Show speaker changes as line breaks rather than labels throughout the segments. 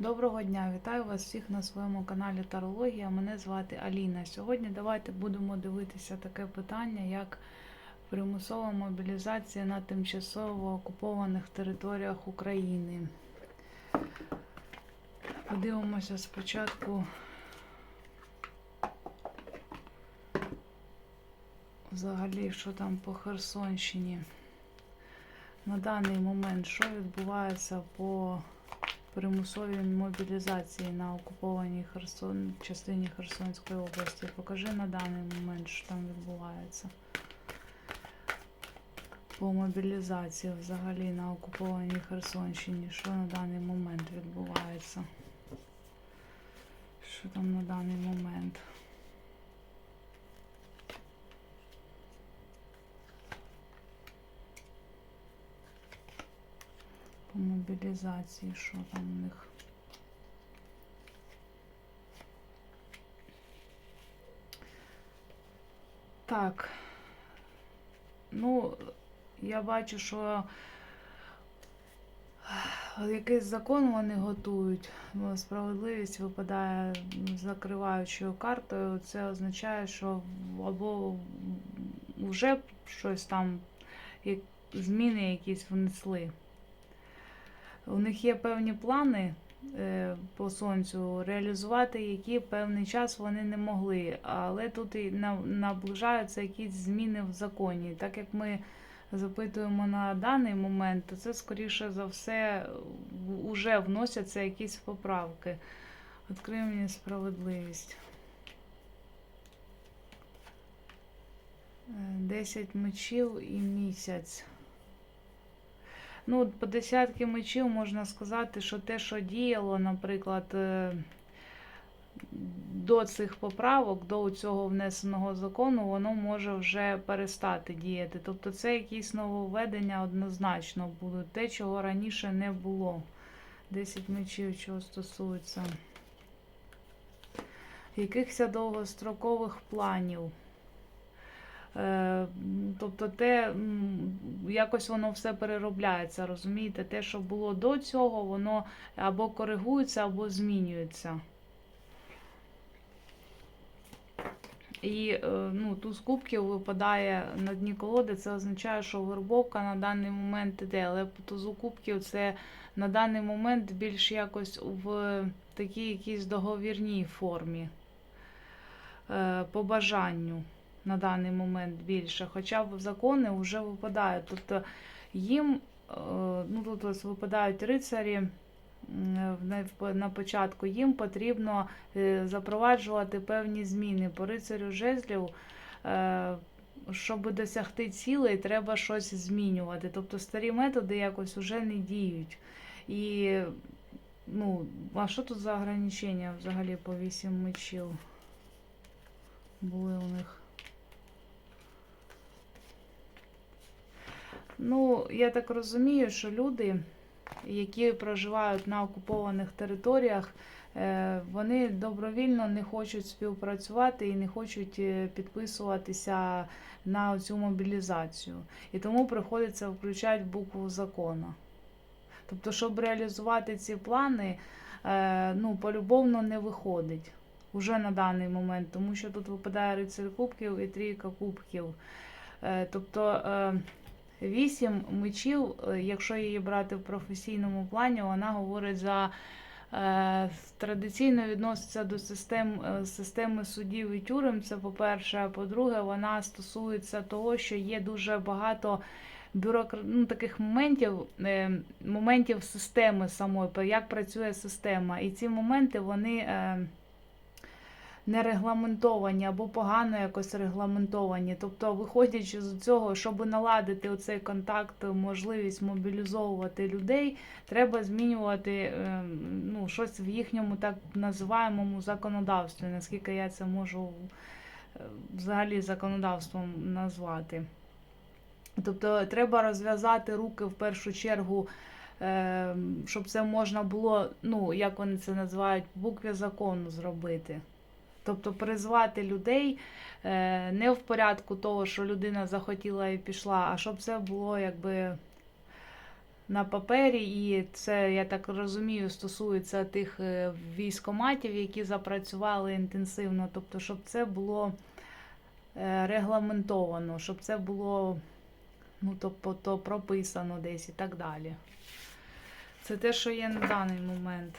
Доброго дня, вітаю вас всіх на своєму каналі Тарологія. Мене звати Аліна. Сьогодні давайте будемо дивитися таке питання, як примусова мобілізація на тимчасово окупованих територіях України. Подивимося спочатку взагалі, що там по Херсонщині. На даний момент, що відбувається по примусовій мобілізації на окупованій Херсон, частині Херсонської області. Покажи на даний момент, що там відбувається. По мобілізації взагалі на окупованій Херсонщині. Що на даний момент відбувається? Що там на даний момент? По мобілізації, що там у них? Так. Ну, я бачу, що е, якийсь закон вони готують. бо Справедливість випадає закриваючою картою. Це означає, що або вже щось там, зміни якісь внесли. У них є певні плани е, по сонцю, реалізувати які певний час вони не могли. Але тут і на- наближаються якісь зміни в законі. Так як ми запитуємо на даний момент, то це скоріше за все вже вносяться якісь поправки. Відкрий мені справедливість. Е, 10 мечів і місяць. Ну, по десятки мечів можна сказати, що те, що діяло, наприклад, е, до цих поправок, до цього внесеного закону, воно може вже перестати діяти. Тобто це якісь нововведення однозначно будуть. Те, чого раніше не було. 10 мечів, чого стосується. Якихось довгострокових планів. Е, Тобто, те якось воно все переробляється, розумієте? Те, що було до цього, воно або коригується, або змінюється. І е, ну, туз кубків випадає на дні колоди, це означає, що вербовка на даний момент іде, але тузу кубків це на даний момент більш якось в такій якійсь договірній формі, е, по бажанню на даний момент більше. Хоча б закони вже випадають. Тобто їм, е, ну тут випадають рицарі на- початку, їм потрібно е, запроваджувати певні зміни. По рицарю жезлів, е, щоб досягти цілей, треба щось змінювати. Тобто старі методи якось вже не діють. І ну, а що тут за ограничення взагалі по 8 мечів? Були у них. Ну, я так розумію, що люди, які проживають на окупованих територіях, е, вони добровільно не хочуть співпрацювати і не хочуть е, підписуватися на цю мобілізацію. І тому приходиться включати букву закону. Тобто, щоб реалізувати ці плани, е, ну, полюбовно не виходить уже на даний момент, тому що тут випадає рицарь кубків і трійка кубків. Тобто вісім мечів, е, якщо її брати в професійному плані, вона говорить за е, традиційно відноситься до систем, е, системи судів і тюрем. Це по-перше, по-друге, вона стосується того, що є дуже багато бюрокра... ну, таких моментів, е, моментів системи самої, як працює система. І ці моменти вони. Е, не регламентовані або погано якось регламентовані. Тобто, виходячи з цього, щоб наладити оцей контакт, можливість мобілізовувати людей, треба змінювати е, ну, щось в їхньому так називаємому законодавстві, наскільки я це можу е, взагалі законодавством назвати. Тобто треба розв'язати руки в першу чергу, е, щоб це можна було, ну, як вони це називають, букві закону зробити. Тобто призвати людей е, не в порядку того, що людина захотіла і пішла, а щоб це було якби на папері, і це, я так розумію, стосується тих е, військоматів, які запрацювали інтенсивно. Тобто, щоб це було е, регламентовано, щоб це було ну, тобто, то прописано десь і так далі. Це те, що є на даний момент.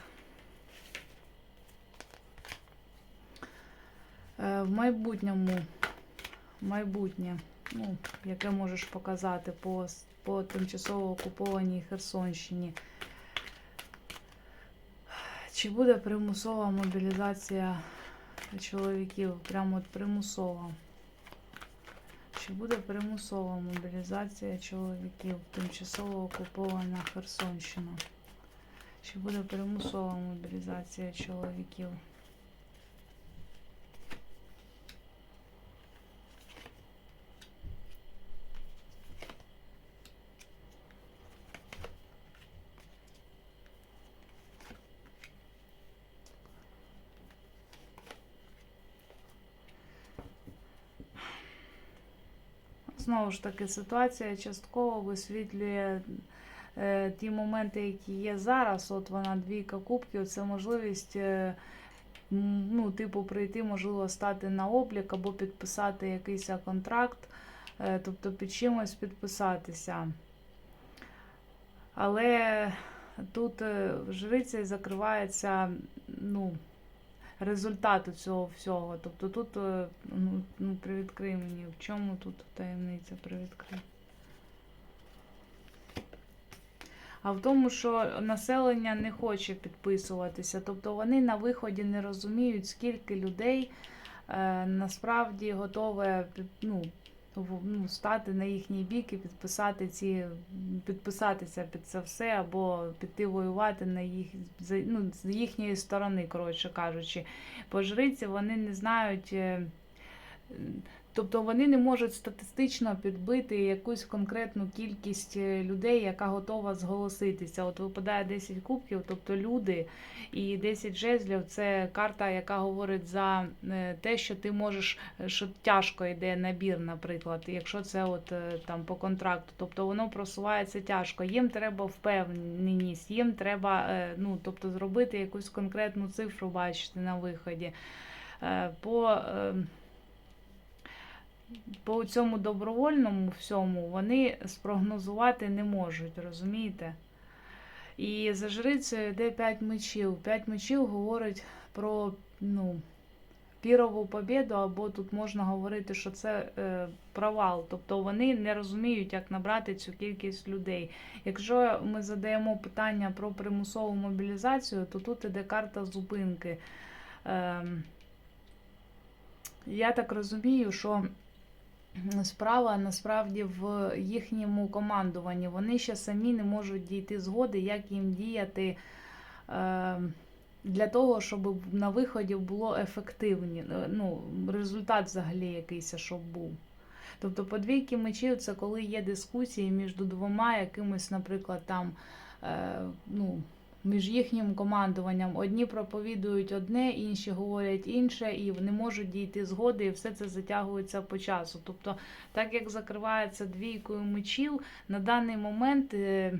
В майбутньому, майбутнє, ну, яке можеш показати по, по тимчасово окупованій Херсонщині. Чи буде примусова мобілізація чоловіків? Прямо от примусова. Чи буде примусова мобілізація чоловіків? Тимчасово окупована Херсонщина. Чи буде примусова мобілізація чоловіків? Знову ж таки, ситуація частково висвітлює е, ті моменти, які є зараз. От вона двійка кубків, це можливість, е, ну, типу, прийти, можливо, стати на облік або підписати якийсь контракт, е, тобто під чимось підписатися. Але тут е, жриця закривається, ну, результату цього всього. Тобто тут, е, ну, ну привідкрий мені, в чому тут таємниця привідкрий. А в тому, що населення не хоче підписуватися. Тобто вони на виході не розуміють, скільки людей е, насправді готове ну, ну, стати на їхній бік і підписати ці, підписатися під це все, або піти воювати на їх, ну, з їхньої сторони, коротше кажучи. Бо жриці вони не знають. Тобто вони не можуть статистично підбити якусь конкретну кількість е, людей, яка готова зголоситися. От випадає 10 кубків, тобто люди, і 10 жезлів це карта, яка говорить за е, те, що ти можеш, е, що тяжко йде набір, наприклад, якщо це от там по контракту, тобто воно просувається тяжко. Їм треба впевненість, їм треба ну, тобто, зробити якусь конкретну цифру, бачити на виході. По по цьому добровольному всьому вони спрогнозувати не можуть, розумієте? І за жрицею йде 5 мечів. 5 мечів говорить про ну, пірову побіду, або тут можна говорити, що це е, провал. Тобто вони не розуміють, як набрати цю кількість людей. Якщо ми задаємо питання про примусову мобілізацію, то тут іде карта зупинки. Ем, я так розумію, що справа насправді в їхньому командуванні. Вони ще самі не можуть дійти згоди, як їм діяти е, для того, щоб на виході було ефективні. е, Ну, результат взагалі якийсь, щоб був. Тобто по двійки мечів це коли є дискусії між двома якимось, наприклад, там. Е, ну, між їхнім командуванням. Одні проповідують одне, інші говорять інше, і не можуть дійти згоди, і все це затягується по часу. Тобто, так як закривається двійкою мечів, на даний момент е,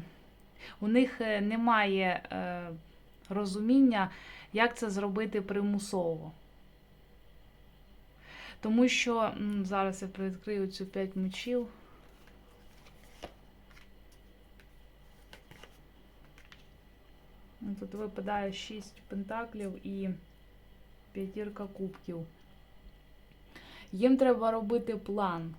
у них е, немає е, розуміння, як це зробити примусово. Тому що зараз я привідкрию цю п'ять мечів. Ну, Тут випадає 6 пентаклів і п'ятірка кубків. Їм треба робити план.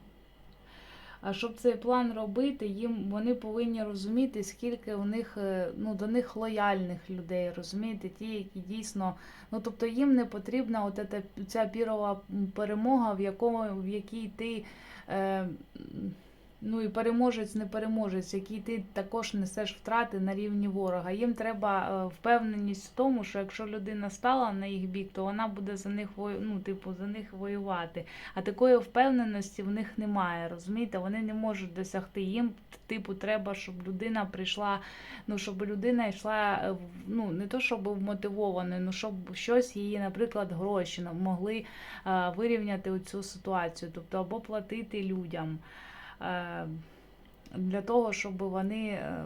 А щоб цей план робити, їм вони повинні розуміти, скільки у них е, ну, до них лояльних людей, розумієте, ті, які дійсно. Ну, тобто їм не потрібна от ця пірова перемога, в якому в якій ти. Е, Ну і переможець, не переможець, який ти також несеш втрати на рівні ворога. Їм треба е, впевненість в тому, що якщо людина стала на їх бік, то вона буде за них ну, типу, за них воювати. А такої впевненості в них немає. Розумієте, вони не можуть досягти. Їм, типу, треба, щоб людина прийшла, ну щоб людина йшла е, ну не то, щоб вмотивованою, ну щоб щось її, наприклад, гроші могли е, вирівняти цю ситуацію, тобто або платити людям. Е, для того, щоб вони е,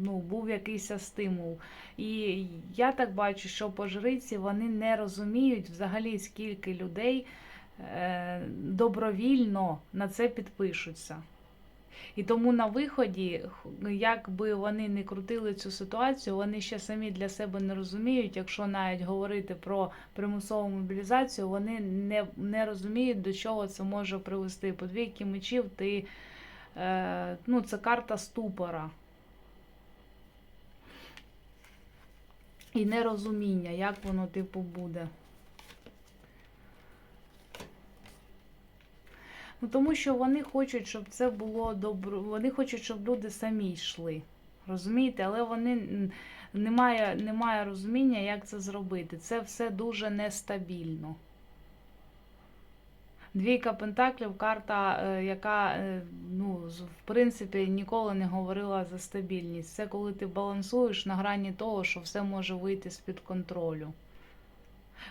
ну, був якийсь стимул. І я так бачу, що по жриці вони не розуміють взагалі, скільки людей е, добровільно на це підпишуться. І тому на виході, як би вони не крутили цю ситуацію, вони ще самі для себе не розуміють, якщо навіть говорити про примусову мобілізацію, вони не, не розуміють, до чого це може привести. По двійки мечів ти, ну, це карта ступора. І нерозуміння, як воно типу буде. Ну, тому що вони хочуть, щоб це було добро. Вони хочуть, щоб люди самі йшли. Розумієте? Але вони немає, немає розуміння, як це зробити. Це все дуже нестабільно. Двійка Пентаклів карта, е, яка е, ну, в принципі ніколи не говорила за стабільність. Це коли ти балансуєш на грані того, що все може вийти з-під контролю.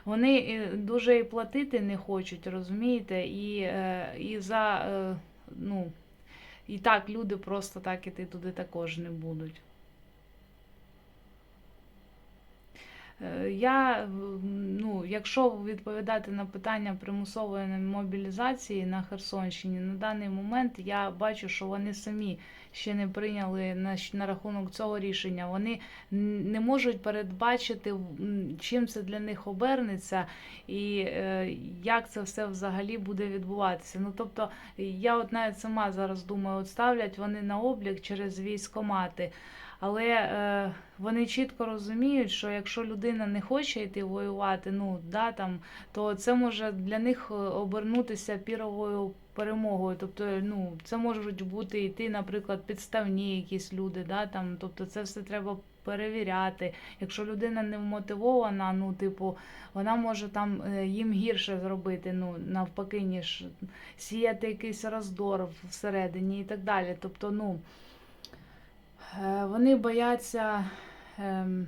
Вони е, дуже і платити не хочуть, розумієте, і, і за ну, і так люди просто так іти туди також не будуть. Я, ну, якщо відповідати на питання примусової мобілізації на Херсонщині, на даний момент я бачу, що вони самі ще не прийняли на, на рахунок цього рішення. Вони не можуть передбачити, чим це для них обернеться і е, як це все взагалі буде відбуватися. Ну тобто, я от навіть сама зараз думаю, от ставлять вони на облік через військомати. Але е, вони чітко розуміють, що якщо людина не хоче йти воювати, ну да там, то це може для них е, обернутися піровою перемогою. Тобто, ну це можуть бути йти, наприклад, підставні якісь люди, да там, тобто це все треба перевіряти. Якщо людина не вмотивована, ну типу, вона може там е, їм гірше зробити, ну навпаки, ніж сіяти якийсь роздор всередині і так далі. Тобто, ну. Е, Вони бояться ем,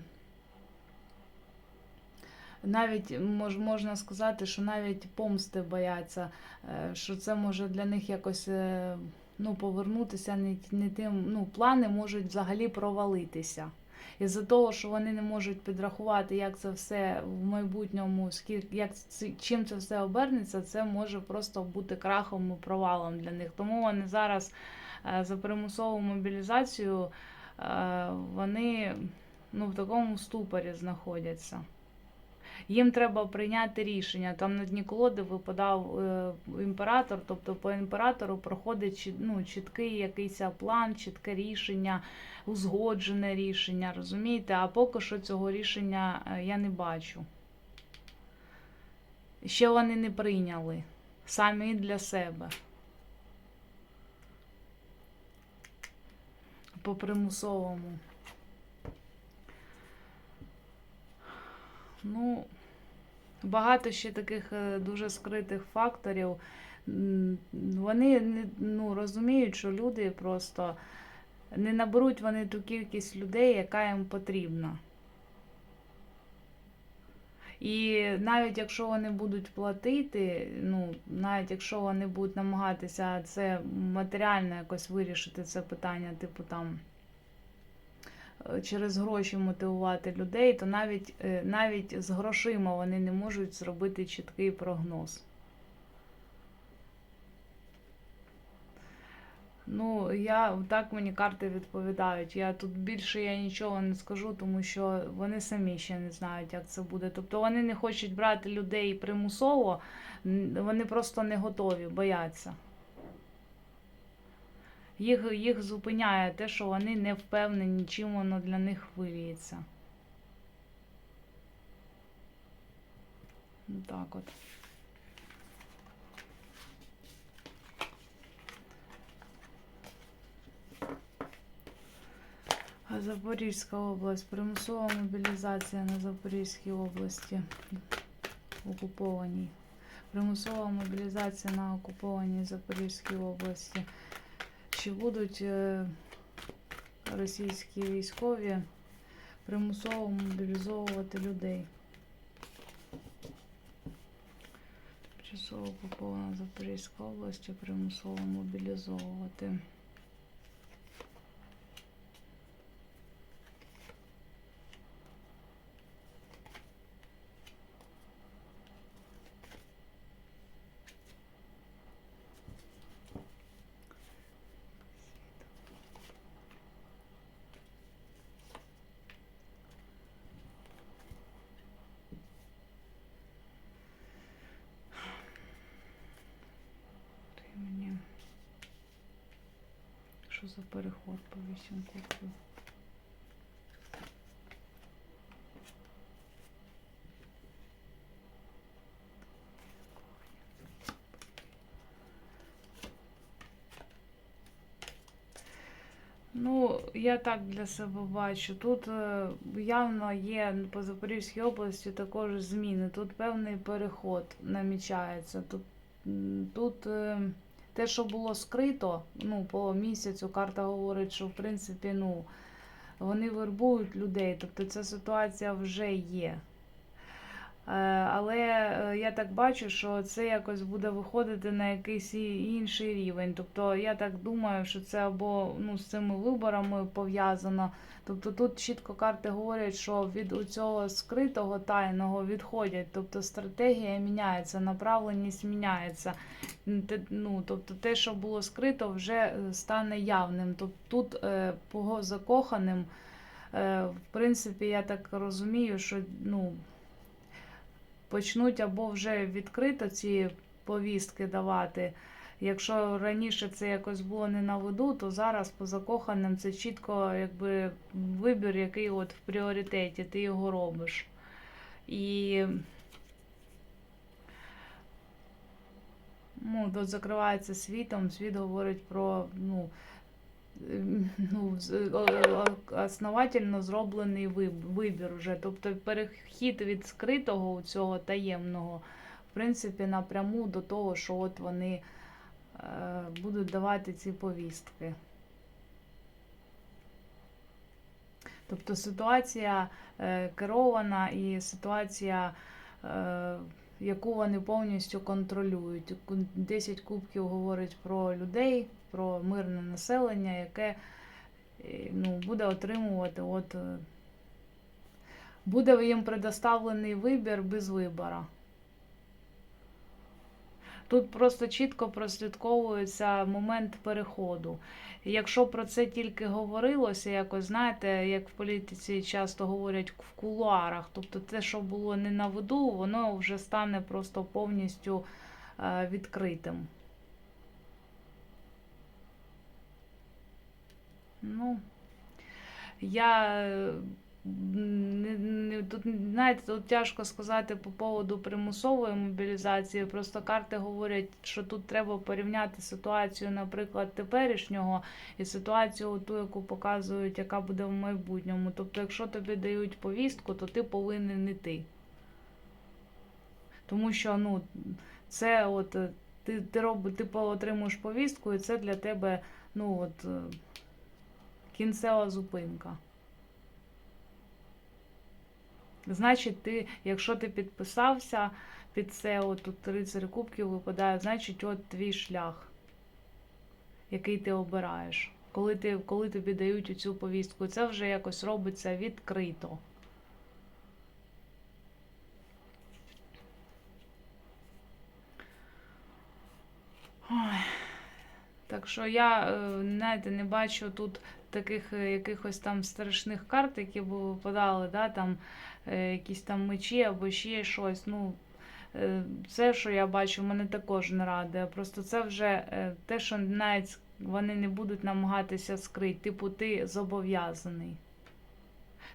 навіть мож, можна сказати, що навіть помсти бояться, е, що це може для них якось е, ну, повернутися не, не тим. Ну, плани можуть взагалі провалитися. Із-за того, що вони не можуть підрахувати, як це все в майбутньому, скільки як чим це все обернеться, це може просто бути крахом і провалом для них. Тому вони зараз за примусову мобілізацію вони ну, в такому ступорі знаходяться. Їм треба прийняти рішення. Там на дні колоди випадав е, імператор, тобто по імператору проходить ну, чіткий якийсь план, чітке рішення, узгоджене рішення, розумієте? А поки що цього рішення е, я не бачу. Ще вони не прийняли самі для себе. По примусовому. Ну, багато ще таких е, дуже скритих факторів. Вони ну, розуміють, що люди просто не наберуть вони ту кількість людей, яка їм потрібна. І навіть якщо вони будуть платити, ну, навіть якщо вони будуть намагатися це матеріально якось вирішити це питання, типу там е, через гроші мотивувати людей, то навіть, е, навіть з грошима вони не можуть зробити чіткий прогноз. Ну, я так мені карти відповідають. Я тут більше я нічого не скажу, тому що вони самі ще не знають, як це буде. Тобто вони не хочуть брати людей примусово, вони просто не готові, бояться. Їх, їх зупиняє те, що вони не впевнені, чим воно для них виліється. Так от. Запорізька область. Примусова мобілізація на Запорізькій області. Окупованій. Примусова мобілізація на окупованій Запорізькій області. Чи будуть е, російські військові примусово мобілізовувати людей? Тимчасово окупована Запорізька область, примусово мобілізовувати. Що за переход по вісім кубків? Ну, я так для себе бачу. Тут е, явно є по Запорізькій області також зміни. Тут певний переход намічається. Тут, тут е, те, що було скрито, ну, по місяцю карта говорить, що в принципі, ну, вони вербують людей. Тобто ця ситуація вже є. Е, Але е, я так бачу, що це якось буде виходити на якийсь інший рівень. Тобто я так думаю, що це або ну, з цими виборами пов'язано. Тобто тут чітко карти говорять, що від цього скритого тайного відходять. Тобто стратегія міняється, направленість міняється. Ну, тобто те, що було скрито, вже е, стане явним. Тобто тут по закоханим, в принципі, я так розумію, що ну почнуть або вже відкрито ці повістки давати. Якщо раніше це якось було не на виду, то зараз по закоханим це чітко якби вибір, який от в пріоритеті, ти його робиш. І ну, тут закривається світом, світ говорить про ну, ну, о- основательно зроблений вибір вже. Тобто перехід від скритого цього таємного, в принципі, напряму до того, що от вони е, будуть давати ці повістки. Тобто ситуація е, керована і ситуація, е, яку вони повністю контролюють. 10 кубків говорить про людей, про мирне населення, яке е, ну, буде отримувати, от, е, буде їм предоставлений вибір без вибора. Тут просто чітко прослідковується момент переходу. Якщо про це тільки говорилося, якось знаєте, як в політиці часто говорять в кулуарах, тобто те, що було не на виду, воно вже стане просто повністю е, відкритим. Ну, я е, не, не, тут, знаєте, тут тяжко сказати по поводу примусової мобілізації. Просто карти говорять, що тут треба порівняти ситуацію, наприклад, теперішнього і ситуацію, ту, яку показують, яка буде в майбутньому. Тобто, якщо тобі дають повістку, то ти повинен іти. Тому що ну, це от е, ти, ти, роб, ти отримуєш повістку, і це для тебе ну, от, е, кінцева зупинка. Значить, ти, якщо ти підписався під це, от тут 30 кубків випадає, значить, от твій шлях, який ти обираєш. Коли, ти, коли тобі дають цю повістку, це вже якось робиться відкрито. Ой. Так що я, е, знаєте, не бачу тут таких е, якихось там страшних карт, які б випадали, да, там е, якісь там мечі або ще щось. Ну, е, це, що я бачу, мене також не радує. Просто це вже те, що навіть вони не будуть намагатися скрити. Типу, ти зобов'язаний.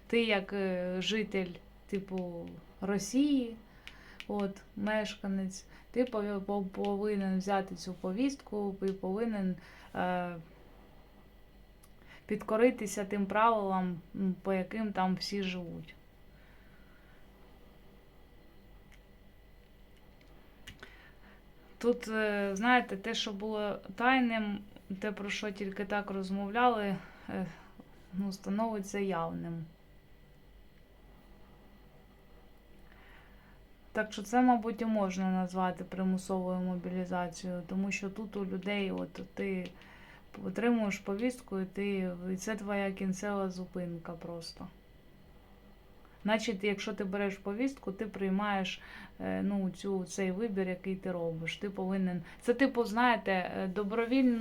Ти як житель, типу, Росії, от, мешканець, ти пов- пов- повинен взяти цю повістку і повинен е, підкоритися тим правилам, по яким там всі живуть. Тут, е, знаєте, те, що було тайним, те, про що тільки так розмовляли, е, ну, становиться явним. Так що це, мабуть, і можна назвати примусовою мобілізацією, тому що тут у людей, от ти отримуєш повістку, і ти, і це твоя кінцева зупинка просто. Значить, якщо ти береш повістку, ти приймаєш е, ну, цю, цей вибір, який ти робиш. Ти повинен. Це, типу, знаєте, е, добровіль...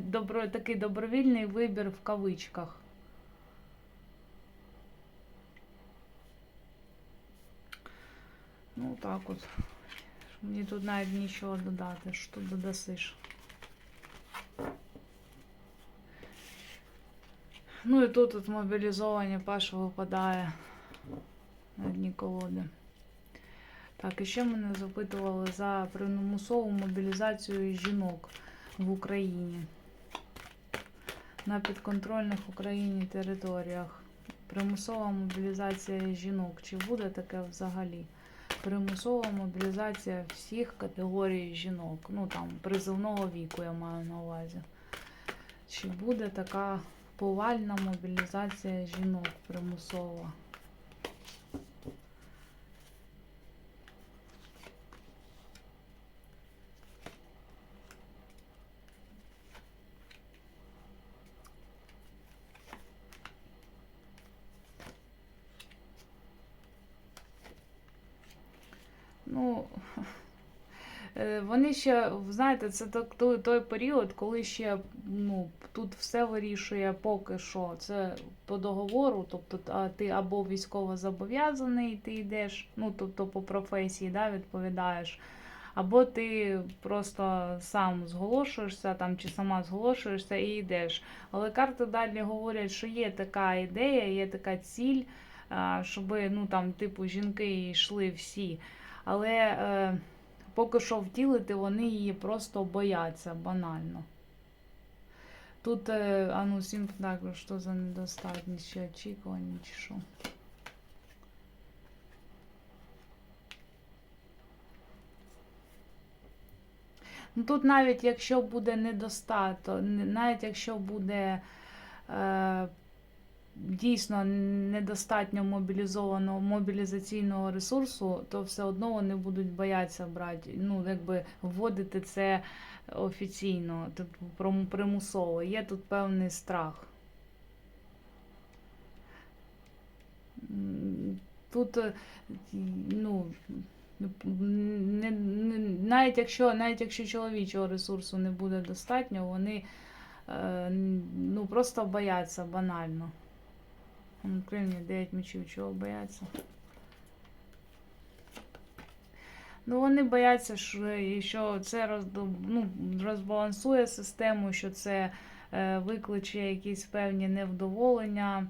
добро... такий добровільний вибір в кавичках. Ну, так от. Мені тут навіть нічого додати. Що додасиш? Ну і тут от мобілізовані Паша випадає на дні колоди. Так, і ще мене запитували за примусову мобілізацію жінок в Україні на підконтрольних Україні територіях. Примусова мобілізація жінок. Чи буде таке взагалі? Примусова мобілізація всіх категорій жінок. Ну там призовного віку я маю на увазі. Чи буде така повальна мобілізація жінок примусова? Ну, е, вони ще, знаєте, це той, той період, коли ще ну, тут все вирішує поки що. Це по договору, тобто ти або військово зобов'язаний, ти йдеш, ну тобто по професії да, відповідаєш, або ти просто сам зголошуєшся там чи сама зголошуєшся і йдеш. Але карти далі говорять, що є така ідея, є така ціль, щоб ну, там, типу, жінки йшли всі. Але е, поки що втілити вони її просто бояться банально. Тут, е, а ну, сім також, за недостатність очікування, чи що. Ну, тут навіть якщо буде недостаток, навіть якщо буде е, дійсно недостатньо мобілізованого мобілізаційного ресурсу, то все одно вони будуть боятися брати, ну, якби вводити це офіційно, типу примусово. Є тут певний страх. Тут, е, ну, не, не, навіть якщо навіть якщо чоловічого ресурсу не буде достатньо, вони е, ну, просто бояться банально. Відкрий 9 мечів, чого бояться. Ну, вони бояться, що, це роздо- ну, розбалансує систему, що це е, викличе якісь певні невдоволення,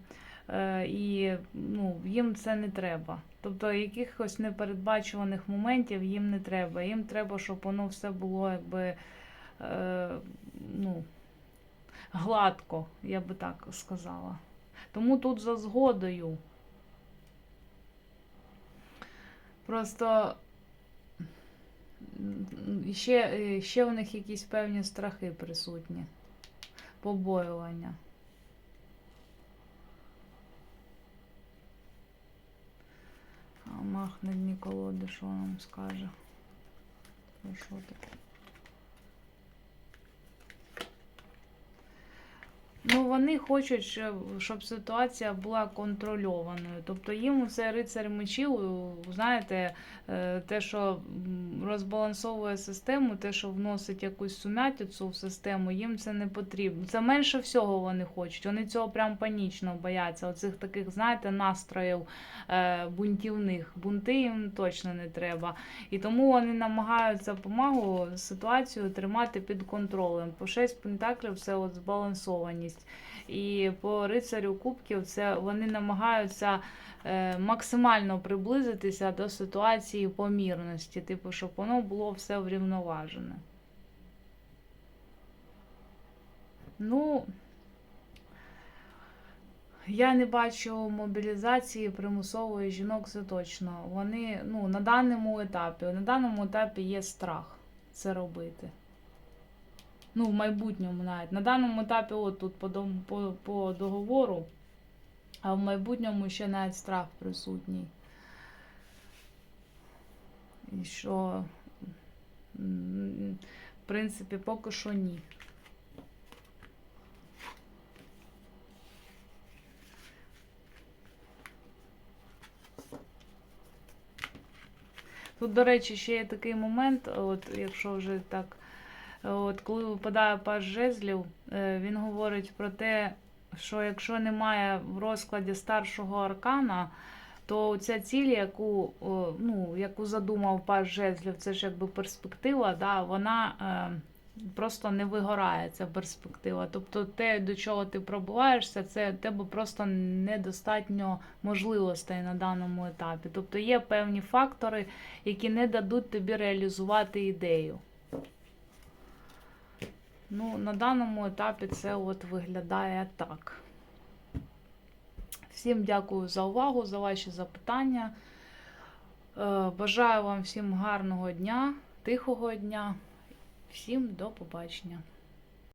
е, і ну, їм це не треба. Тобто якихось непередбачуваних моментів їм не треба. Їм треба, щоб воно все було якби е, ну, гладко, я би так сказала. Тому тут за згодою. Просто ще, е, ще в них якісь певні страхи присутні, побоювання. А мах на дні колоди, що нам скаже? Що таке? Ну, вони хочуть, щоб, ситуація була контрольованою. Тобто їм це рицар мечів, знаєте, е, те, що розбалансовує систему, те, що вносить якусь сумятицю в систему, їм це не потрібно. Це менше всього вони хочуть. Вони цього прям панічно бояться. Оцих таких, знаєте, настроїв е, бунтівних. Бунти їм точно не треба. І тому вони намагаються помагу ситуацію тримати під контролем. По 6 пентаклів це от збалансованість. І по рицарю кубків це вони намагаються е, максимально приблизитися до ситуації помірності, типу, щоб воно було все врівноважене. Ну, я не бачу мобілізації примусової жінок, це точно. Вони ну, на даному етапі, на даному етапі є страх це робити. Ну, в майбутньому навіть. На даному етапі, от тут по, по, по договору, а в майбутньому ще навіть страх присутній. І що, в принципі, поки що ні. Тут, до речі, ще є такий момент, от якщо вже так, от коли випадає паж жезлів, е, він говорить про те, що якщо немає в розкладі старшого аркана, то ця ціль, яку, ну, яку задумав паж жезлів, це ж якби перспектива, да, вона е, просто не вигорає ця перспектива. Тобто те, до чого ти пробуваєшся, це тебе просто недостатньо можливостей на даному етапі. Тобто є певні фактори, які не дадуть тобі реалізувати ідею. Ну, на даному етапі це от виглядає так. Всім дякую за увагу, за ваші запитання. Е, Бажаю вам всім гарного дня, тихого дня. Всім до побачення.